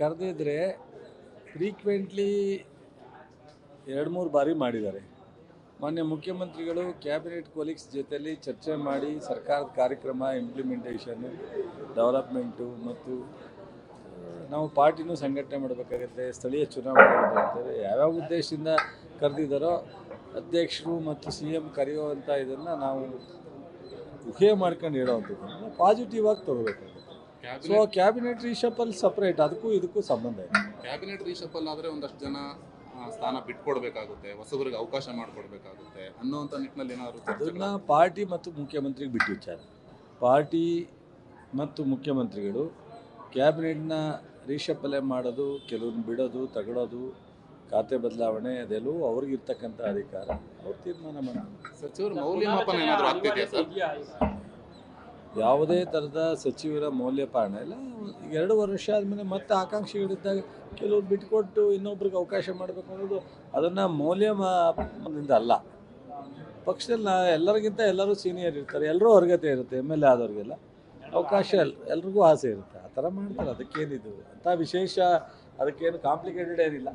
ಕರೆದಿದ್ರೆ frequently ಎರಡು ಮೂರು ಬಾರಿ ಮಾಡಿದ್ದಾರೆ. ಮಾನ್ಯ ಮುಖ್ಯಮಂತ್ರಿಗಳು ಕ್ಯಾಬಿನೆಟ್ ಕೊಲೀಗ್ಸ್ ಜೊತೆಯಲ್ಲಿ ಚರ್ಚೆ ಮಾಡಿ ಸರ್ಕಾರದ ಕಾರ್ಯಕ್ರಮ ಇಂಪ್ಲಿಮೆಂಟೇಷನ್ನು ಡೆವಲಪ್ಮೆಂಟು ಮತ್ತು ನಾವು ಪಾರ್ಟಿನೂ ಸಂಘಟನೆ ಮಾಡಬೇಕಾಗತ್ತೆ, ಸ್ಥಳೀಯ ಚುನಾವಣೆ ಬರ್ತವೆ ಯಾವ್ಯಾವ ಉದ್ದೇಶದಿಂದ ಕರೆದಿದ್ದಾರೋ ಅಧ್ಯಕ್ಷರು ಮತ್ತು ಸಿ ಎಂ ಕರೆಯುವಂಥ ಇದನ್ನು ನಾವು ಊಹೆ ಮಾಡ್ಕೊಂಡು ಹೇಳೋವಂಥದ್ದು. ಪಾಸಿಟಿವ್ ಆಗಿ ತಗೋಬೇಕಾಗುತ್ತೆ. ಸೊ ಕ್ಯಾಬಿನೆಟ್ ರೀಶಫಲ್ ಸಪ್ರೇಟ್ ಅದಕ್ಕೂ ಇದಕ್ಕೂ ಸಂಬಂಧ ಇದೆ. ಕ್ಯಾಬಿನೆಟ್ ರೀಶಫಲ್ ಆದರೆ ಒಂದಷ್ಟು ಜನ ಸ್ಥಾನ ಬಿಟ್ಕೊಡ್ಬೇಕಾಗುತ್ತೆ ಹೊಸಬರಿಗೆ ಅವಕಾಶ ಮಾಡಿಕೊಡ್ಬೇಕಾಗುತ್ತೆ ಅನ್ನೋಂಥ ನಿಟ್ಟಿನಲ್ಲಿ ಏನಾದರೂ ಅದನ್ನು ಪಾರ್ಟಿ ಮತ್ತು ಮುಖ್ಯಮಂತ್ರಿಗೆ ಬಿಟ್ಟು ವಿಚಾರ. ಪಾರ್ಟಿ ಮತ್ತು ಮುಖ್ಯಮಂತ್ರಿಗಳು ಕ್ಯಾಬಿನೆಟ್ನ ರೀಶಫಲೆ ಮಾಡೋದು ಕೆಲವ್ರನ್ನ ಬಿಡೋದು ತಗೊಳ್ಳೋದು ಖಾತೆ ಬದಲಾವಣೆ ಅದೆಲ್ಲವೂ ಅವ್ರಿಗಿರ್ತಕ್ಕಂಥ ಅಧಿಕಾರ. ಅವ್ರು ತೀರ್ಮಾನ ಮಾಡ್ತಾರೆ ಸಚಿವರು ಮೌಲ್ಯಮಾಪನ ಏನಾದರೂ ಆಗ್ತಿದೆಯಾ ಸರ್? ಯಾವುದೇ ಥರದ ಸಚಿವರ ಮೌಲ್ಯಪಾಲನೆ ಇಲ್ಲ. ಎರಡು ವರ್ಷ ಆದಮೇಲೆ ಮತ್ತೆ ಆಕಾಂಕ್ಷಿಗಳಿದ್ದಾಗ ಕೆಲವ್ರು ಬಿಟ್ಕೊಟ್ಟು ಇನ್ನೊಬ್ರಿಗೆ ಅವಕಾಶ ಮಾಡಬೇಕು ಅನ್ನೋದು ಅದನ್ನು ಮೌಲ್ಯಮಾಪನದಿಂದ ಅಲ್ಲ. ಪಕ್ಷದಲ್ಲಿ ನಾ ಎಲ್ಲರಿಗಿಂತ ಎಲ್ಲರೂ ಸೀನಿಯರ್ ಇರ್ತಾರೆ, ಎಲ್ಲರೂ ಅರ್ಹತೆ ಇರುತ್ತೆ, ಎಂ ಎಲ್ ಎ ಆದವ್ರಿಗೆಲ್ಲ. ಅವಕಾಶ ಎಲ್ರಿಗೂ ಆಸೆ ಇರುತ್ತೆ. ಆ ಥರ ಮಾಡ್ತಾರೆ. ಅದಕ್ಕೇನಿದು? ಅಂಥ ವಿಶೇಷ, ಅದಕ್ಕೇನು ಕಾಂಪ್ಲಿಕೇಟೆಡ್ ಏನಿಲ್ಲ.